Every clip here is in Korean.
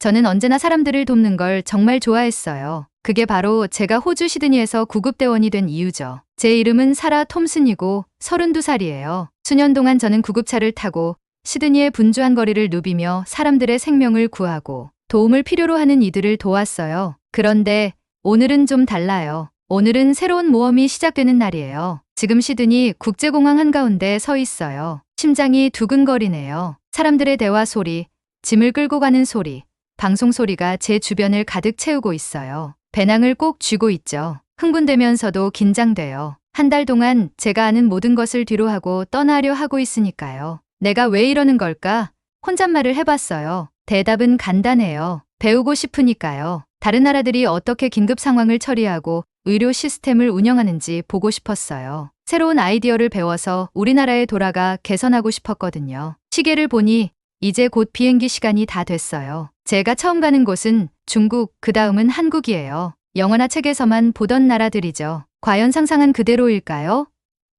저는 언제나 사람들을 돕는 걸 정말 좋아했어요. 그게 바로 제가 호주 시드니에서 구급대원이 된 이유죠. 제 이름은 사라 톰슨이고 32살이에요. 수년 동안 저는 구급차를 타고 시드니의 분주한 거리를 누비며 사람들의 생명을 구하고 도움을 필요로 하는 이들을 도왔어요. 그런데 오늘은 좀 달라요. 오늘은 새로운 모험이 시작되는 날이에요. 지금 시드니 국제공항 한가운데 서 있어요. 심장이 두근거리네요. 사람들의 대화 소리, 짐을 끌고 가는 소리, 방송 소리가 제 주변을 가득 채우고 있어요. 배낭을 꼭 쥐고 있죠. 흥분되면서도 긴장돼요. 한 달 동안 제가 아는 모든 것을 뒤로 하고 떠나려 하고 있으니까요. 내가 왜 이러는 걸까? 혼잣말을 해봤어요. 대답은 간단해요. 배우고 싶으니까요. 다른 나라들이 어떻게 긴급 상황을 처리하고 의료 시스템을 운영하는지 보고 싶었어요. 새로운 아이디어를 배워서 우리나라에 돌아가 개선하고 싶었거든요. 시계를 보니 이제 곧 비행기 시간이 다 됐어요. 제가 처음 가는 곳은 중국, 그 다음은 한국이에요. 영화나 책에서만 보던 나라들이죠. 과연 상상한 그대로일까요?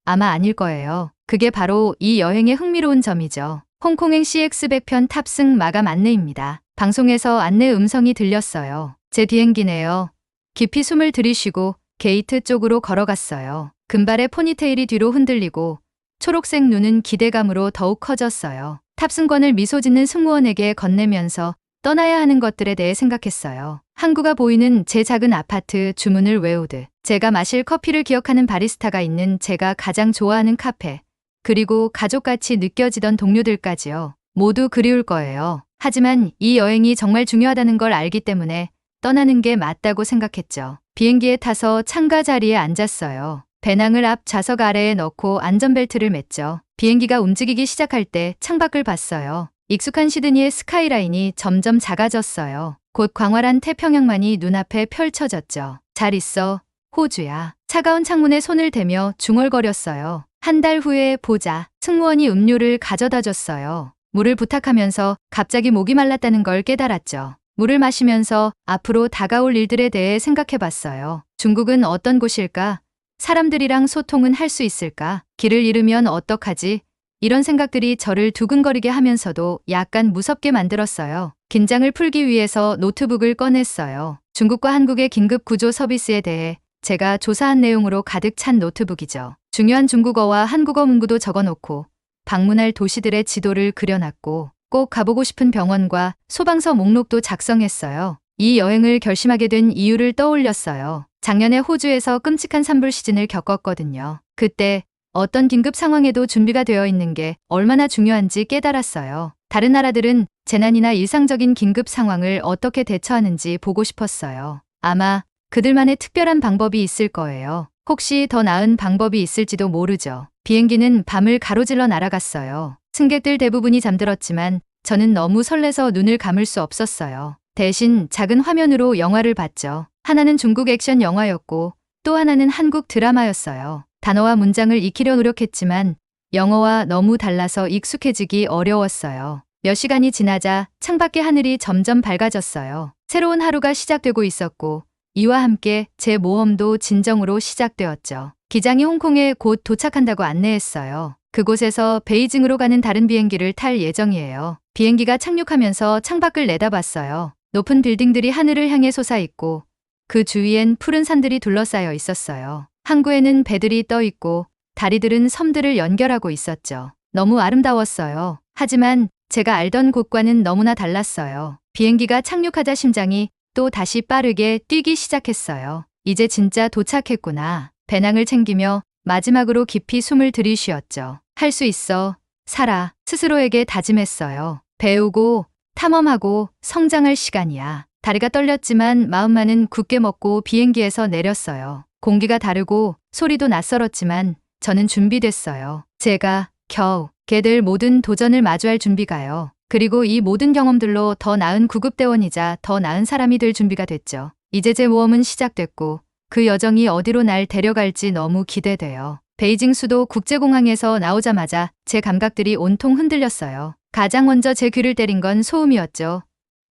아마 아닐 거예요. 그게 바로 이 여행의 흥미로운 점이죠. 홍콩행 CX 100편 탑승 마감 안내입니다. 방송에서 안내 음성이 들렸어요. 제 비행기네요. 깊이 숨을 들이쉬고 게이트 쪽으로 걸어갔어요. 금발의 포니테일이 뒤로 흔들리고 초록색 눈은 기대감으로 더욱 커졌어요. 탑승권을 미소 짓는 승무원에게 건네면서 떠나야 하는 것들에 대해 생각했어요. 항구가 보이는 제 작은 아파트 주문을 외우듯 제가 마실 커피를 기억하는 바리스타가 있는 제가 가장 좋아하는 카페 그리고 가족같이 느껴지던 동료들까지요. 모두 그리울 거예요. 하지만 이 여행이 정말 중요하다는 걸 알기 때문에 떠나는 게 맞다고 생각했죠. 비행기에 타서 창가 자리에 앉았어요. 배낭을 앞 좌석 아래에 넣고 안전벨트를 맸죠. 비행기가 움직이기 시작할 때 창밖을 봤어요. 익숙한 시드니의 스카이라인이 점점 작아졌어요. 곧 광활한 태평양만이 눈앞에 펼쳐졌죠. 잘 있어, 호주야. 차가운 창문에 손을 대며 중얼거렸어요. 한 달 후에 보자. 승무원이 음료를 가져다 줬어요. 물을 부탁하면서 갑자기 목이 말랐다는 걸 깨달았죠. 물을 마시면서 앞으로 다가올 일들에 대해 생각해 봤어요. 중국은 어떤 곳일까? 사람들이랑 소통은 할 수 있을까? 길을 잃으면 어떡하지? 이런 생각들이 저를 두근거리게 하면서도 약간 무섭게 만들었어요. 긴장을 풀기 위해서 노트북을 꺼냈어요. 중국과 한국의 긴급 구조 서비스에 대해 제가 조사한 내용으로 가득 찬 노트북이죠. 중요한 중국어와 한국어 문구도 적어놓고 방문할 도시들의 지도를 그려놨고 꼭 가보고 싶은 병원과 소방서 목록도 작성했어요. 이 여행을 결심하게 된 이유를 떠올렸어요. 작년에 호주에서 끔찍한 산불 시즌을 겪었거든요. 그때 어떤 긴급 상황에도 준비가 되어 있는 게 얼마나 중요한지 깨달았어요. 다른 나라들은 재난이나 일상적인 긴급 상황을 어떻게 대처하는지 보고 싶었어요. 아마 그들만의 특별한 방법이 있을 거예요. 혹시 더 나은 방법이 있을지도 모르죠. 비행기는 밤을 가로질러 날아갔어요. 승객들 대부분이 잠들었지만 저는 너무 설레서 눈을 감을 수 없었어요. 대신 작은 화면으로 영화를 봤죠. 하나는 중국 액션 영화였고 또 하나는 한국 드라마였어요. 단어와 문장을 익히려 노력했지만 영어와 너무 달라서 익숙해지기 어려웠어요. 몇 시간이 지나자 창밖의 하늘이 점점 밝아졌어요. 새로운 하루가 시작되고 있었고 이와 함께 제 모험도 진정으로 시작되었죠. 기장이 홍콩에 곧 도착한다고 안내했어요. 그곳에서 베이징으로 가는 다른 비행기를 탈 예정이에요. 비행기가 착륙하면서 창밖을 내다봤어요. 높은 빌딩들이 하늘을 향해 솟아있고 그 주위엔 푸른 산들이 둘러싸여 있었어요. 항구에는 배들이 떠 있고 다리들은 섬들을 연결하고 있었죠. 너무 아름다웠어요. 하지만 제가 알던 곳과는 너무나 달랐어요. 비행기가 착륙하자 심장이 또 다시 빠르게 뛰기 시작했어요. 이제 진짜 도착했구나. 배낭을 챙기며 마지막으로 깊이 숨을 들이쉬었죠. 할 수 있어. 살아. 스스로에게 다짐했어요. 배우고 탐험하고 성장할 시간이야. 다리가 떨렸지만 마음만은 굳게 먹고 비행기에서 내렸어요. 공기가 다르고 소리도 낯설었지만 저는 준비됐어요. 제가 겨우 개들 모든 도전을 마주할 준비가요. 그리고 이 모든 경험들로 더 나은 구급대원이자 더 나은 사람이 될 준비가 됐죠. 이제 제 모험은 시작됐고 그 여정이 어디로 날 데려갈지 너무 기대돼요. 베이징 수도 국제공항에서 나오자마자 제 감각들이 온통 흔들렸어요. 가장 먼저 제 귀를 때린 건 소음이었죠.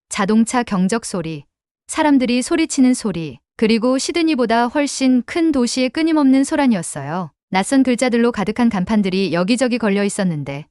자동차 경적 소리, 사람들이 소리치는 소리, 그리고 시드니보다 훨씬 큰 도시의 끊임없는 소란이었어요. 낯선 글자들로 가득한 간판들이 여기저기 걸려 있었는데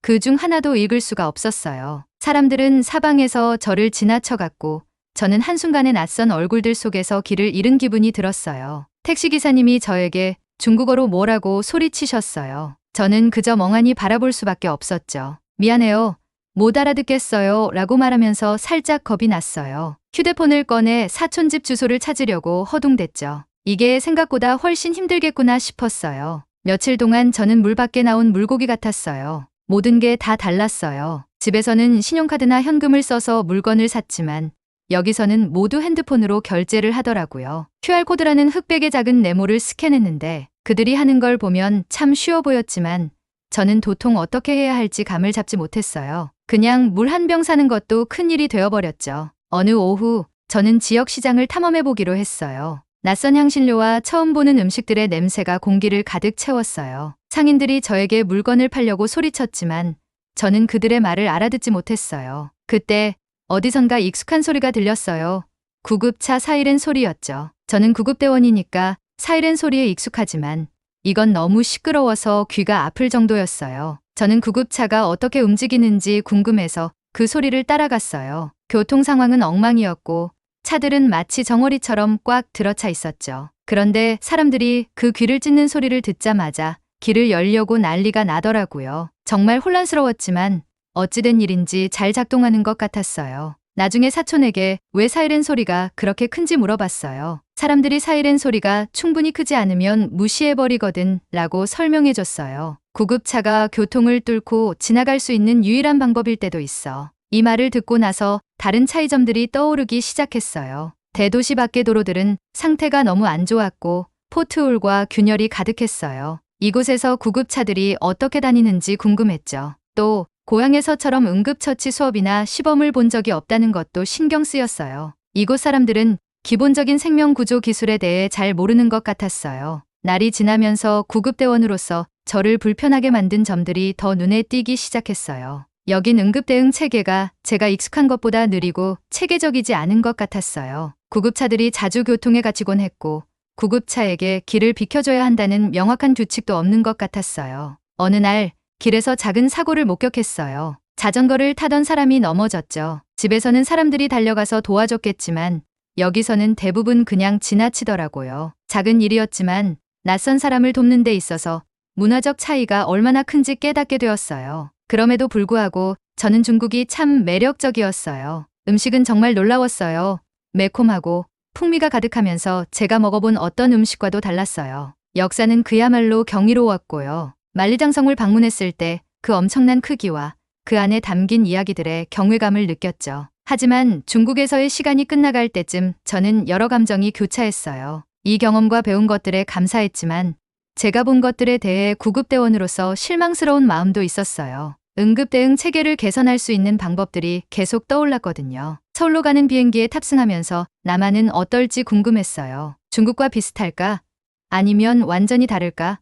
그 중 하나도 읽을 수가 없었어요. 사람들은 사방에서 저를 지나쳐갔고 저는 한순간에 낯선 얼굴들 속에서 길을 잃은 기분이 들었어요. 택시기사님이 저에게 중국어로 뭐라고 소리치셨어요. 저는 그저 멍하니 바라볼 수밖에 없었죠. 미안해요. 못 알아듣겠어요. 라고 말하면서 살짝 겁이 났어요. 휴대폰을 꺼내 사촌집 주소를 찾으려고 허둥댔죠. 이게 생각보다 훨씬 힘들겠구나 싶었어요. 며칠 동안 저는 물 밖에 나온 물고기 같았어요. 모든 게 다 달랐어요. 집에서는 신용카드나 현금을 써서 물건을 샀지만 여기서는 모두 핸드폰으로 결제를 하더라고요. QR코드라는 흑백의 작은 네모를 스캔했는데 그들이 하는 걸 보면 참 쉬워 보였지만 저는 도통 어떻게 해야 할지 감을 잡지 못했어요. 그냥 물 한 병 사는 것도 큰일이 되어버렸죠. 어느 오후 저는 지역 시장을 탐험해 보기로 했어요. 낯선 향신료와 처음 보는 음식들의 냄새가 공기를 가득 채웠어요. 상인들이 저에게 물건을 팔려고 소리쳤지만 저는 그들의 말을 알아듣지 못했어요. 그때 어디선가 익숙한 소리가 들렸어요. 구급차 사이렌 소리였죠. 저는 구급대원이니까 사이렌 소리에 익숙하지만 이건 너무 시끄러워서 귀가 아플 정도였어요. 저는 구급차가 어떻게 움직이는지 궁금해서 그 소리를 따라갔어요. 교통 상황은 엉망이었고 차들은 마치 정어리처럼 꽉 들어차 있었죠. 그런데 사람들이 그 귀를 찢는 소리를 듣자마자 길을 열려고 난리가 나더라고요. 정말 혼란스러웠지만 어찌된 일인지 잘 작동하는 것 같았어요. 나중에 사촌에게 왜 사이렌 소리가 그렇게 큰지 물어봤어요. 사람들이 사이렌 소리가 충분히 크지 않으면 무시해버리거든 라고 설명해줬어요. 구급차가 교통을 뚫고 지나갈 수 있는 유일한 방법일 때도 있어. 이 말을 듣고 나서 다른 차이점들이 떠오르기 시작했어요. 대도시 밖의 도로들은 상태가 너무 안 좋았고 포트홀과 균열이 가득했어요. 이곳에서 구급차들이 어떻게 다니는지 궁금했죠. 또 고향에서처럼 응급처치 수업이나 시범을 본 적이 없다는 것도 신경 쓰였어요. 이곳 사람들은 기본적인 생명 구조 기술에 대해 잘 모르는 것 같았어요. 날이 지나면서 구급대원으로서 저를 불편하게 만든 점들이 더 눈에 띄기 시작했어요. 여긴 응급대응 체계가 제가 익숙한 것보다 느리고 체계적이지 않은 것 같았어요. 구급차들이 자주 교통에 갇히곤 했고 구급차에게 길을 비켜줘야 한다는 명확한 규칙도 없는 것 같았어요. 어느 날 길에서 작은 사고를 목격했어요. 자전거를 타던 사람이 넘어졌죠. 집에서는 사람들이 달려가서 도와줬겠지만 여기서는 대부분 그냥 지나치더라고요. 작은 일이었지만 낯선 사람을 돕는 데 있어서 문화적 차이가 얼마나 큰지 깨닫게 되었어요. 그럼에도 불구하고 저는 중국이 참 매력적이었어요. 음식은 정말 놀라웠어요. 매콤하고 풍미가 가득하면서 제가 먹어본 어떤 음식과도 달랐어요. 역사는 그야말로 경이로웠고요. 만리장성을 방문했을 때 그 엄청난 크기와 그 안에 담긴 이야기들의 경외감을 느꼈죠. 하지만 중국에서의 시간이 끝나갈 때쯤 저는 여러 감정이 교차했어요. 이 경험과 배운 것들에 감사했지만 제가 본 것들에 대해 구급대원으로서 실망스러운 마음도 있었어요. 응급대응 체계를 개선할 수 있는 방법들이 계속 떠올랐거든요. 서울로 가는 비행기에 탑승하면서 남한은 어떨지 궁금했어요. 중국과 비슷할까? 아니면 완전히 다를까?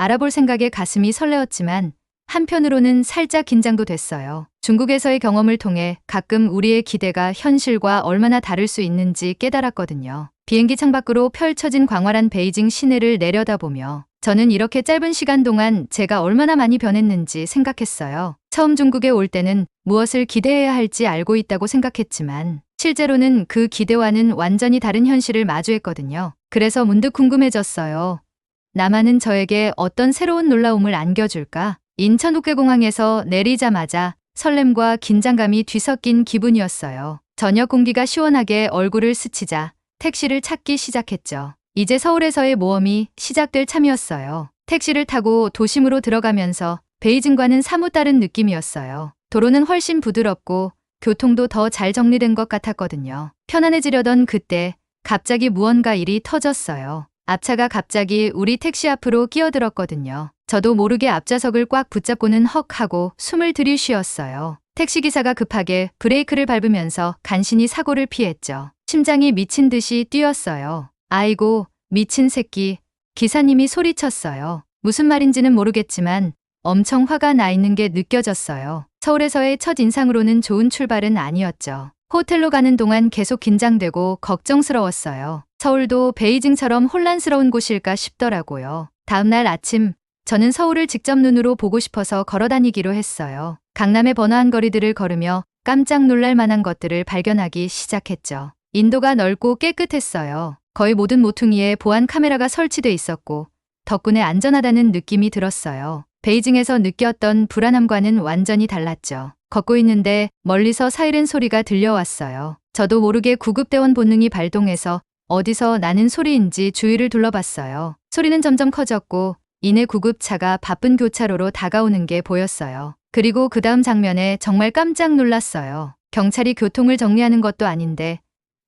알아볼 생각에 가슴이 설레었지만 한편으로는 살짝 긴장도 됐어요. 중국에서의 경험을 통해 가끔 우리의 기대가 현실과 얼마나 다를 수 있는지 깨달았거든요. 비행기 창밖으로 펼쳐진 광활한 베이징 시내를 내려다보며 저는 이렇게 짧은 시간 동안 제가 얼마나 많이 변했는지 생각했어요. 처음 중국에 올 때는 무엇을 기대해야 할지 알고 있다고 생각했지만 실제로는 그 기대와는 완전히 다른 현실을 마주했거든요. 그래서 문득 궁금해졌어요. 남한은 저에게 어떤 새로운 놀라움을 안겨줄까? 인천국제공항에서 내리자마자 설렘과 긴장감이 뒤섞인 기분이었어요. 저녁 공기가 시원하게 얼굴을 스치자 택시를 찾기 시작했죠. 이제 서울에서의 모험이 시작될 참이었어요. 택시를 타고 도심으로 들어가면서 베이징과는 사뭇 다른 느낌이었어요. 도로는 훨씬 부드럽고 교통도 더 잘 정리된 것 같았거든요. 편안해지려던 그때 갑자기 무언가 일이 터졌어요. 앞차가 갑자기 우리 택시 앞으로 끼어들었거든요. 저도 모르게 앞좌석을 꽉 붙잡고는 헉 하고 숨을 들이쉬었어요. 택시기사가 급하게 브레이크를 밟으면서 간신히 사고를 피했죠. 심장이 미친 듯이 뛰었어요. 아이고, 미친 새끼. 기사님이 소리쳤어요. 무슨 말인지는 모르겠지만 엄청 화가 나 있는 게 느껴졌어요. 서울에서의 첫 인상으로는 좋은 출발은 아니었죠. 호텔로 가는 동안 계속 긴장되고 걱정스러웠어요. 서울도 베이징처럼 혼란스러운 곳일까 싶더라고요. 다음날 아침 저는 서울을 직접 눈으로 보고 싶어서 걸어 다니기로 했어요. 강남의 번화한 거리들을 걸으며 깜짝 놀랄 만한 것들을 발견하기 시작했죠. 인도가 넓고 깨끗했어요. 거의 모든 모퉁이에 보안 카메라가 설치돼 있었고 덕분에 안전하다는 느낌이 들었어요. 베이징에서 느꼈던 불안함과는 완전히 달랐죠. 걷고 있는데 멀리서 사이렌 소리가 들려왔어요. 저도 모르게 구급대원 본능이 발동해서 어디서 나는 소리인지 주위를 둘러봤어요. 소리는 점점 커졌고 이내 구급차가 바쁜 교차로로 다가오는 게 보였어요. 그리고 그 다음 장면에 정말 깜짝 놀랐어요. 경찰이 교통을 정리하는 것도 아닌데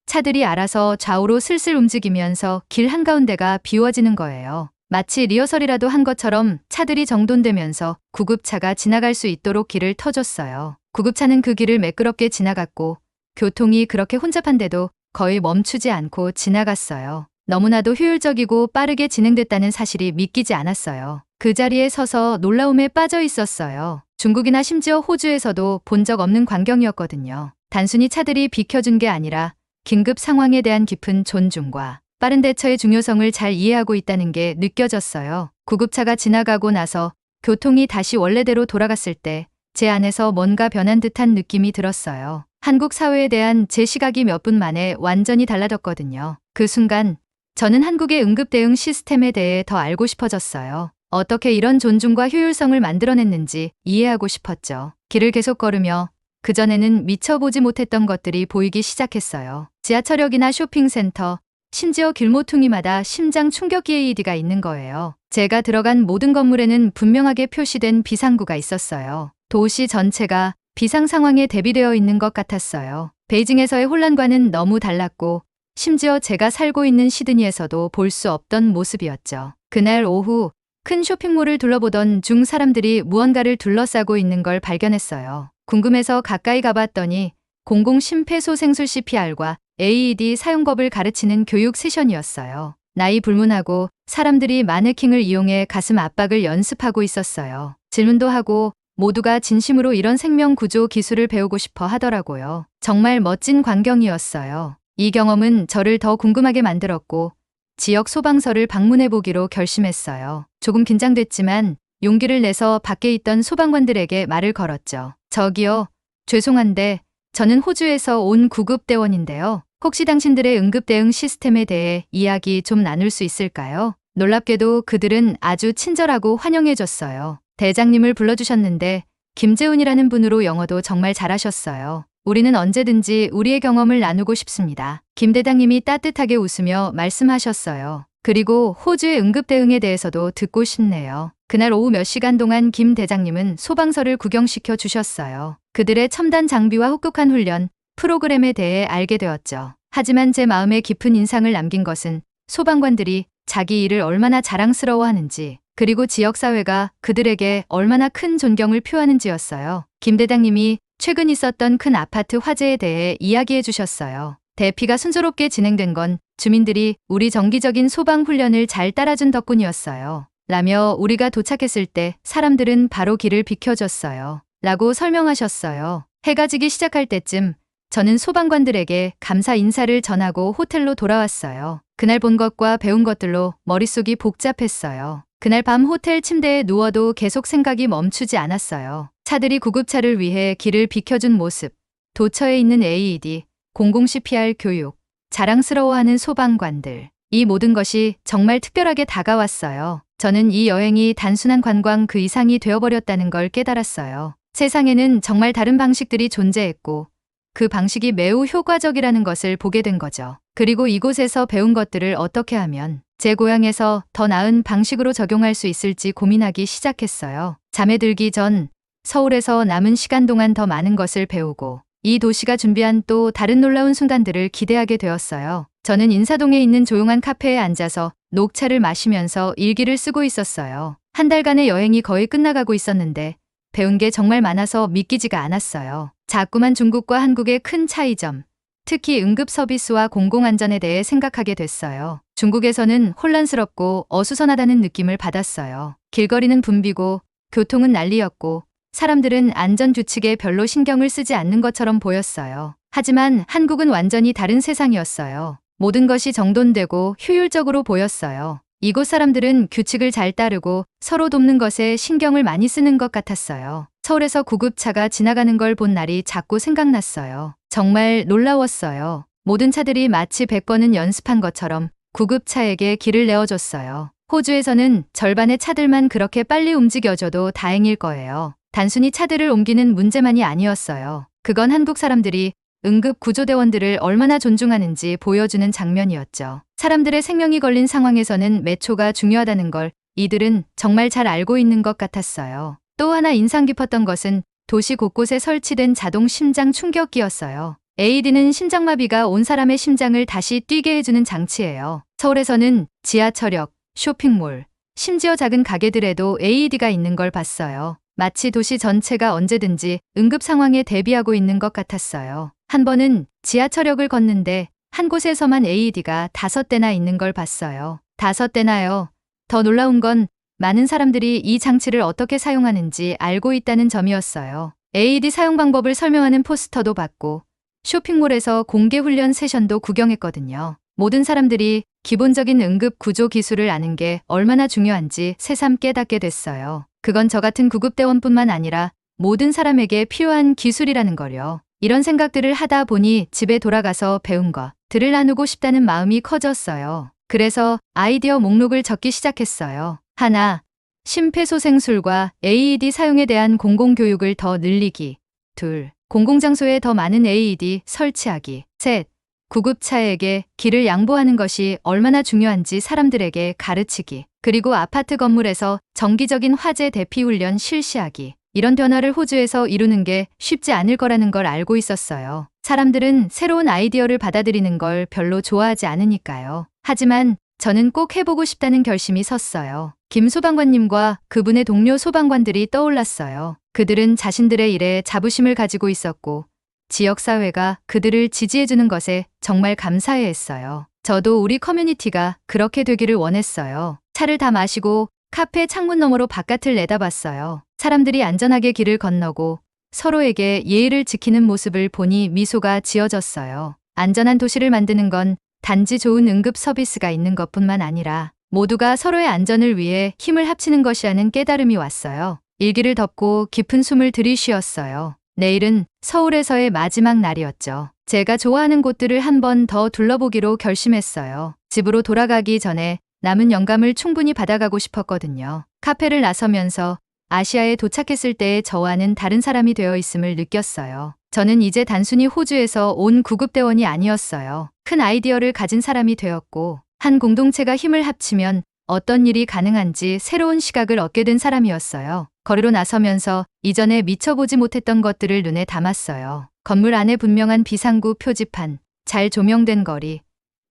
차들이 알아서 좌우로 슬슬 움직이면서 길 한가운데가 비워지는 거예요. 마치 리허설이라도 한 것처럼 차들이 정돈되면서 구급차가 지나갈 수 있도록 길을 터줬어요. 구급차는 그 길을 매끄럽게 지나갔고 교통이 그렇게 혼잡한데도 거의 멈추지 않고 지나갔어요. 너무나도 효율적이고 빠르게 진행됐다는 사실이 믿기지 않았어요. 그 자리에 서서 놀라움에 빠져 있었어요. 중국이나 심지어 호주에서도 본 적 없는 광경이었거든요. 단순히 차들이 비켜준 게 아니라 긴급 상황에 대한 깊은 존중과 빠른 대처의 중요성을 잘 이해하고 있다는 게 느껴졌어요. 구급차가 지나가고 나서 교통이 다시 원래대로 돌아갔을 때 제 안에서 뭔가 변한 듯한 느낌이 들었어요. 한국 사회에 대한 제 시각이 몇 분 만에 완전히 달라졌거든요. 그 순간 저는 한국의 응급 대응 시스템에 대해 더 알고 싶어졌어요. 어떻게 이런 존중과 효율성을 만들어냈는지 이해하고 싶었죠. 길을 계속 걸으며 그전에는 미쳐보지 못했던 것들이 보이기 시작했어요. 지하철역이나 쇼핑센터, 심지어 길모퉁이마다 심장 충격기 AED가 있는 거예요. 제가 들어간 모든 건물에는 분명하게 표시된 비상구가 있었어요. 도시 전체가 비상 상황에 대비되어 있는 것 같았어요. 베이징에서의 혼란과는 너무 달랐고, 심지어 제가 살고 있는 시드니에서도 볼 수 없던 모습이었죠. 그날 오후 큰 쇼핑몰을 둘러보던 중 사람들이 무언가를 둘러싸고 있는 걸 발견했어요. 궁금해서 가까이 가봤더니 공공 심폐소생술 CPR과 AED 사용법을 가르치는 교육 세션이었어요. 나이 불문하고 사람들이 마네킹을 이용해 가슴 압박을 연습하고 있었어요. 질문도 하고 모두가 진심으로 이런 생명 구조 기술을 배우고 싶어 하더라고요. 정말 멋진 광경이었어요. 이 경험은 저를 더 궁금하게 만들었고 지역 소방서를 방문해 보기로 결심했어요. 조금 긴장됐지만 용기를 내서 밖에 있던 소방관들에게 말을 걸었죠. 저기요. 죄송한데 저는 호주에서 온 구급대원인데요. 혹시 당신들의 응급대응 시스템에 대해 이야기 좀 나눌 수 있을까요? 놀랍게도 그들은 아주 친절하고 환영해줬어요. 대장님을 불러주셨는데 김재훈이라는 분으로 영어도 정말 잘하셨어요. 우리는 언제든지 우리의 경험을 나누고 싶습니다. 김 대장님이 따뜻하게 웃으며 말씀하셨어요. 그리고 호주의 응급 대응에 대해서도 듣고 싶네요. 그날 오후 몇 시간 동안 김 대장님은 소방서를 구경시켜 주셨어요. 그들의 첨단 장비와 혹독한 훈련, 프로그램에 대해 알게 되었죠. 하지만 제 마음에 깊은 인상을 남긴 것은 소방관들이 자기 일을 얼마나 자랑스러워하는지, 그리고 지역사회가 그들에게 얼마나 큰 존경을 표하는지였어요. 김 대장님이 최근 있었던 큰 아파트 화재에 대해 이야기해 주셨어요. 대피가 순조롭게 진행된 건 주민들이 우리 정기적인 소방 훈련을 잘 따라준 덕분이었어요. 라며 우리가 도착했을 때 사람들은 바로 길을 비켜줬어요. 라고 설명하셨어요. 해가 지기 시작할 때쯤 저는 소방관들에게 감사 인사를 전하고 호텔로 돌아왔어요. 그날 본 것과 배운 것들로 머릿속이 복잡했어요. 그날 밤 호텔 침대에 누워도 계속 생각이 멈추지 않았어요. 차들이 구급차를 위해 길을 비켜준 모습, 도처에 있는 AED, 공공 CPR 교육, 자랑스러워하는 소방관들. 이 모든 것이 정말 특별하게 다가왔어요. 저는 이 여행이 단순한 관광 그 이상이 되어버렸다는 걸 깨달았어요. 세상에는 정말 다른 방식들이 존재했고, 그 방식이 매우 효과적이라는 것을 보게 된 거죠. 그리고 이곳에서 배운 것들을 어떻게 하면 제 고향에서 더 나은 방식으로 적용할 수 있을지 고민하기 시작했어요. 잠에 들기 전 서울에서 남은 시간 동안 더 많은 것을 배우고 이 도시가 준비한 또 다른 놀라운 순간들을 기대하게 되었어요. 저는 인사동에 있는 조용한 카페에 앉아서 녹차를 마시면서 일기를 쓰고 있었어요. 한 달간의 여행이 거의 끝나가고 있었는데 배운 게 정말 많아서 믿기지가 않았어요. 자꾸만 중국과 한국의 큰 차이점, 특히 응급 서비스와 공공안전에 대해 생각하게 됐어요. 중국에서는 혼란스럽고 어수선하다는 느낌을 받았어요. 길거리는 붐비고 교통은 난리였고 사람들은 안전 규칙에 별로 신경을 쓰지 않는 것처럼 보였어요. 하지만 한국은 완전히 다른 세상이었어요. 모든 것이 정돈되고 효율적으로 보였어요. 이곳 사람들은 규칙을 잘 따르고 서로 돕는 것에 신경을 많이 쓰는 것 같았어요. 서울에서 구급차가 지나가는 걸 본 날이 자꾸 생각났어요. 정말 놀라웠어요. 모든 차들이 마치 100번은 연습한 것처럼 구급차에게 길을 내어줬어요. 호주에서는 절반의 차들만 그렇게 빨리 움직여줘도 다행일 거예요. 단순히 차들을 옮기는 문제만이 아니었어요. 그건 한국 사람들이 응급 구조대원들을 얼마나 존중하는지 보여주는 장면이었죠. 사람들의 생명이 걸린 상황에서는 매 초가 중요하다는 걸 이들은 정말 잘 알고 있는 것 같았어요. 또 하나 인상 깊었던 것은 도시 곳곳에 설치된 자동 심장 충격기였어요. AED는 심장마비가 온 사람의 심장을 다시 뛰게 해주는 장치예요. 서울에서는 지하철역, 쇼핑몰, 심지어 작은 가게들에도 AED가 있는 걸 봤어요. 마치 도시 전체가 언제든지 응급 상황에 대비하고 있는 것 같았어요. 한 번은 지하철역을 걷는데 한 곳에서만 AED가 다섯 대나 있는 걸 봤어요. 다섯 대나요. 더 놀라운 건 많은 사람들이 이 장치를 어떻게 사용하는지 알고 있다는 점이었어요. AED 사용 방법을 설명하는 포스터도 봤고 쇼핑몰에서 공개 훈련 세션도 구경했거든요. 모든 사람들이 기본적인 응급 구조 기술을 아는 게 얼마나 중요한지 새삼 깨닫게 됐어요. 그건 저 같은 구급대원뿐만 아니라 모든 사람에게 필요한 기술이라는 걸요. 이런 생각들을 하다 보니 집에 돌아가서 배운 것들을 나누고 싶다는 마음이 커졌어요. 그래서 아이디어 목록을 적기 시작했어요. 하나, 심폐소생술과 AED 사용에 대한 공공교육을 더 늘리기. 둘, 공공장소에 더 많은 AED 설치하기. 셋, 구급차에게 길을 양보하는 것이 얼마나 중요한지 사람들에게 가르치기. 그리고 아파트 건물에서 정기적인 화재 대피 훈련 실시하기. 이런 변화를 호주에서 이루는 게 쉽지 않을 거라는 걸 알고 있었어요. 사람들은 새로운 아이디어를 받아들이는 걸 별로 좋아하지 않으니까요. 하지만 저는 꼭 해보고 싶다는 결심이 섰어요. 김 소방관님과 그분의 동료 소방관들이 떠올랐어요. 그들은 자신들의 일에 자부심을 가지고 있었고 지역사회가 그들을 지지해주는 것에 정말 감사해 했어요. 저도 우리 커뮤니티가 그렇게 되기를 원했어요. 차를 다 마시고 카페 창문 너머로 바깥을 내다봤어요. 사람들이 안전하게 길을 건너고 서로에게 예의를 지키는 모습을 보니 미소가 지어졌어요. 안전한 도시를 만드는 건 단지 좋은 응급 서비스가 있는 것뿐만 아니라 모두가 서로의 안전을 위해 힘을 합치는 것이라는 깨달음이 왔어요. 일기를 덮고 깊은 숨을 들이쉬었어요. 내일은 서울에서의 마지막 날이었죠. 제가 좋아하는 곳들을 한 번 더 둘러보기로 결심했어요. 집으로 돌아가기 전에 남은 영감을 충분히 받아가고 싶었거든요. 카페를 나서면서 아시아에 도착했을 때의 저와는 다른 사람이 되어 있음을 느꼈어요. 저는 이제 단순히 호주에서 온 구급대원이 아니었어요. 큰 아이디어를 가진 사람이 되었고, 한 공동체가 힘을 합치면 어떤 일이 가능한지 새로운 시각을 얻게 된 사람이었어요. 거리로 나서면서 이전에 미쳐보지 못했던 것들을 눈에 담았어요. 건물 안에 분명한 비상구 표지판, 잘 조명된 거리,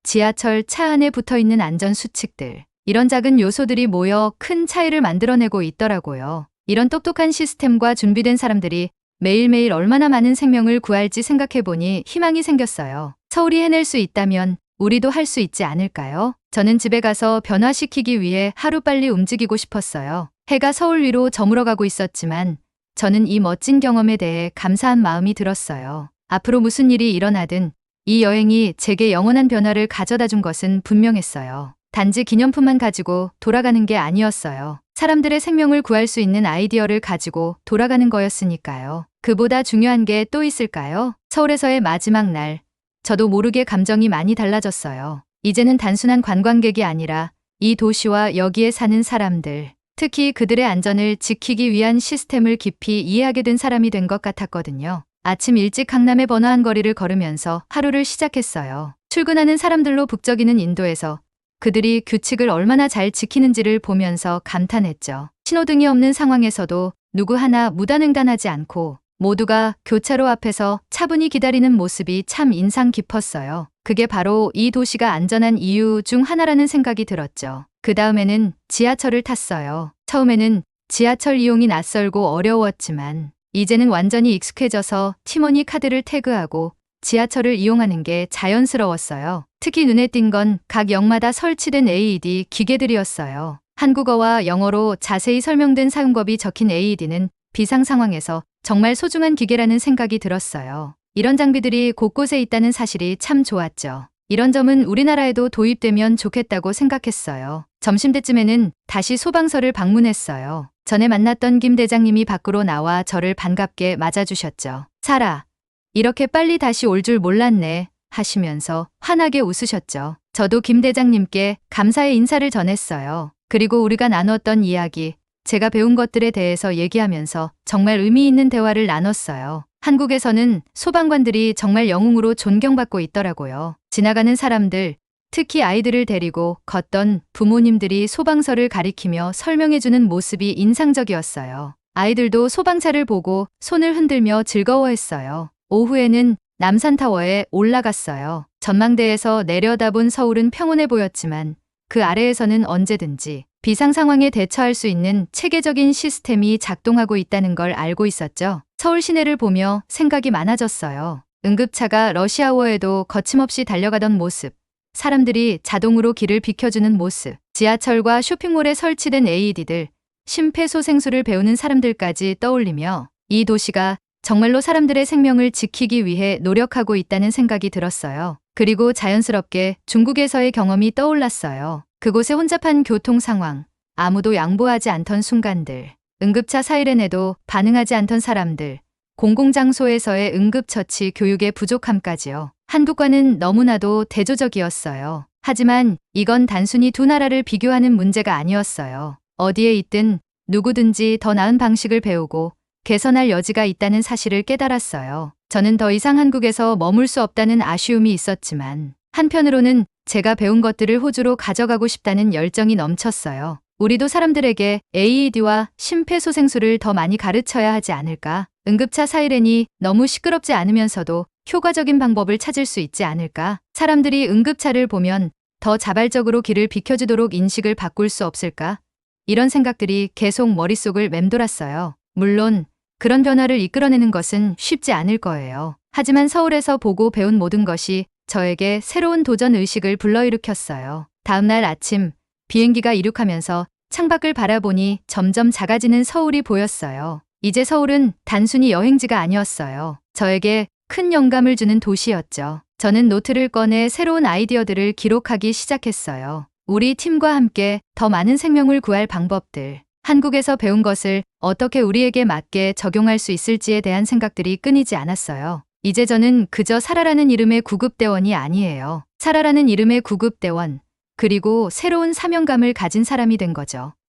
지하철 차 안에 붙어 있는 안전 수칙들. 이런 작은 요소들이 모여 큰 차이를 만들어내고 있더라고요. 이런 똑똑한 시스템과 준비된 사람들이 매일매일 얼마나 많은 생명을 구할지 생각해보니 희망이 생겼어요. 서울이 해낼 수 있다면 우리도 할 수 있지 않을까요? 저는 집에 가서 변화시키기 위해 하루빨리 움직이고 싶었어요. 해가 서울 위로 저물어가고 있었지만 저는 이 멋진 경험에 대해 감사한 마음이 들었어요. 앞으로 무슨 일이 일어나든 이 여행이 제게 영원한 변화를 가져다 준 것은 분명했어요. 단지 기념품만 가지고 돌아가는 게 아니었어요. 사람들의 생명을 구할 수 있는 아이디어를 가지고 돌아가는 거였으니까요. 그보다 중요한 게 또 있을까요? 서울에서의 마지막 날, 저도 모르게 감정이 많이 달라졌어요. 이제는 단순한 관광객이 아니라 이 도시와 여기에 사는 사람들, 특히 그들의 안전을 지키기 위한 시스템을 깊이 이해하게 된 사람이 된 것 같았거든요. 아침 일찍 강남의 번화한 거리를 걸으면서 하루를 시작했어요. 출근하는 사람들로 북적이는 인도에서 그들이 규칙을 얼마나 잘 지키는지를 보면서 감탄했죠. 신호등이 없는 상황에서도 누구 하나 무단횡단하지 않고 모두가 교차로 앞에서 차분히 기다리는 모습이 참 인상 깊었어요. 그게 바로 이 도시가 안전한 이유 중 하나라는 생각이 들었죠. 그 다음에는 지하철을 탔어요. 처음에는 지하철 이용이 낯설고 어려웠지만 이제는 완전히 익숙해져서 팀원이 카드를 태그하고 지하철을 이용하는 게 자연스러웠어요. 특히 눈에 띈 건 각 역마다 설치된 AED 기계들이었어요. 한국어와 영어로 자세히 설명된 사용법이 적힌 AED는 비상 상황에서 정말 소중한 기계라는 생각이 들었어요. 이런 장비들이 곳곳에 있다는 사실이 참 좋았죠. 이런 점은 우리나라에도 도입되면 좋겠다고 생각했어요. 점심 때쯤에는 다시 소방서를 방문했어요. 전에 만났던 김 대장님이 밖으로 나와 저를 반갑게 맞아주셨죠. 사라, 이렇게 빨리 다시 올 줄 몰랐네. 하시면서 환하게 웃으셨죠. 저도 김 대장님께 감사의 인사를 전했어요. 그리고 우리가 나눴던 이야기, 제가 배운 것들에 대해서 얘기하면서 정말 의미 있는 대화를 나눴어요. 한국에서는 소방관들이 정말 영웅으로 존경받고 있더라고요. 지나가는 사람들, 특히 아이들을 데리고 걷던 부모님들이 소방서를 가리키며 설명해주는 모습이 인상적이었어요. 아이들도 소방차를 보고 손을 흔들며 즐거워했어요. 오후에는 남산타워에 올라갔어요. 전망대에서 내려다본 서울은 평온해 보였지만 그 아래에서는 언제든지 비상 상황에 대처할 수 있는 체계적인 시스템이 작동하고 있다는 걸 알고 있었죠. 서울 시내를 보며 생각이 많아졌어요. 응급차가 러시아워에도 거침없이 달려가던 모습, 사람들이 자동으로 길을 비켜주는 모습, 지하철과 쇼핑몰에 설치된 AED들, 심폐소생술을 배우는 사람들까지 떠올리며 이 도시가 정말로 사람들의 생명을 지키기 위해 노력하고 있다는 생각이 들었어요. 그리고 자연스럽게 중국에서의 경험이 떠올랐어요. 그곳의 혼잡한 교통 상황, 아무도 양보하지 않던 순간들, 응급차 사이렌에도 반응하지 않던 사람들, 공공장소에서의 응급처치 교육의 부족함까지요. 한국과는 너무나도 대조적이었어요. 하지만 이건 단순히 두 나라를 비교하는 문제가 아니었어요. 어디에 있든 누구든지 더 나은 방식을 배우고 개선할 여지가 있다는 사실을 깨달았어요. 저는 더 이상 한국에서 머물 수 없다는 아쉬움이 있었지만 한편으로는 제가 배운 것들을 호주로 가져가고 싶다는 열정이 넘쳤어요. 우리도 사람들에게 AED와 심폐소생술을 더 많이 가르쳐야 하지 않을까? 응급차 사이렌이 너무 시끄럽지 않으면서도 효과적인 방법을 찾을 수 있지 않을까? 사람들이 응급차를 보면 더 자발적으로 길을 비켜주도록 인식을 바꿀 수 없을까? 이런 생각들이 계속 머릿속을 맴돌았어요. 물론 그런 변화를 이끌어내는 것은 쉽지 않을 거예요. 하지만 서울에서 보고 배운 모든 것이 저에게 새로운 도전 의식을 불러일으켰어요. 다음날 아침 비행기가 이륙하면서 창밖을 바라보니 점점 작아지는 서울이 보였어요. 이제 서울은 단순히 여행지가 아니었어요. 저에게 큰 영감을 주는 도시였죠. 저는 노트를 꺼내 새로운 아이디어들을 기록하기 시작했어요. 우리 팀과 함께 더 많은 생명을 구할 방법들, 한국에서 배운 것을 어떻게 우리에게 맞게 적용할 수 있을지에 대한 생각들이 끊이지 않았어요. 이제 저는 그저 사라라는 이름의 구급대원이 아니에요. 사라라는 이름의 구급대원, 그리고 새로운 사명감을 가진 사람이 된 거죠.